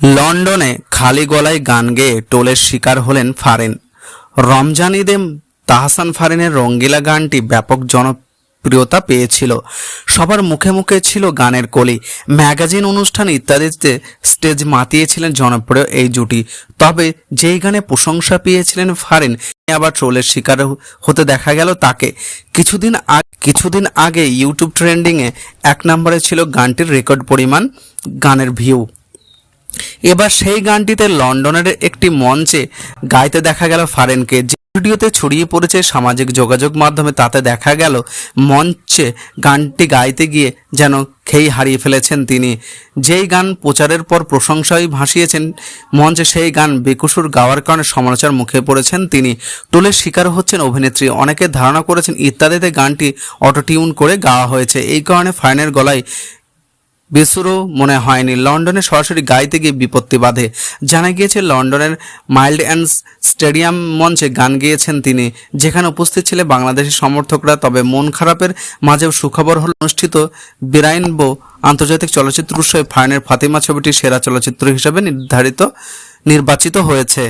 লন্ডনে খালি গলায় গান গেয়ে টোলের শিকার হলেন ফারেন। রমজান ঈদে তাহসান ফারিনের রঙ্গিলা গানটি ব্যাপক জনপ্রিয়তা পেয়েছিল। সবার মুখে মুখে ছিল গানের কলি। ম্যাগাজিন অনুষ্ঠান ইত্যাদিতে স্টেজ মাতিয়েছিলেন জনপ্রিয় এই জুটি। তবে যেই গানে প্রশংসা পেয়েছিলেন ফারিন আবার ট্রোলের শিকার হতে দেখা গেল তাকে। কিছুদিন কিছুদিন আগে ইউটিউব ট্রেন্ডিংয়ে এক নম্বরে ছিল গানটির রেকর্ড পরিমাণ, গানের ভিউ। এবার সেই গানটিতে লন্ডনের একটি মঞ্চে গাইতে দেখা গেল ফারেনকে। ভিডিওতে ছড়িয়ে পড়েছে সামাজিক যোগাযোগ মাধ্যমে, তাতে দেখা গেল মঞ্চে গানটি গাইতে গিয়ে যেন খেই হারিয়ে ফেলেছেন তিনি। যেই গান প্রচারের পর প্রশংসায় ভাসিয়েছেন, মঞ্চে সেই গান বেকুসুর গাওয়ার কারণে সমালোচনার মুখে পড়েছেন তিনি। টোলের শিকার হচ্ছেন অভিনেত্রী। অনেকে ধারণা করেছেন ইত্যাদিতে গানটি অটোটিউন করে গাওয়া হয়েছে। এই কারণে ফাইনের গলায় বেসুরও মনে হয়নি। লন্ডনে সরাসরি গাইতে গিয়ে বিপত্তি বাঁধে। জানা গিয়েছে, লন্ডনের মাইল্ড অ্যান্ড স্টেডিয়াম মঞ্চে গান গেয়েছেন তিনি। যেখানে উপস্থিত ছিলেন বাংলাদেশের সমর্থকরা। তবে মন খারাপের মাঝেও সুখবর হল অনুষ্ঠিত বিরাইনবো আন্তর্জাতিক চলচ্চিত্র উৎসবে ফাইনের ফাতিমা ছবিটি সেরা চলচ্চিত্র হিসেবে নির্ধারিত, নির্বাচিত হয়েছে।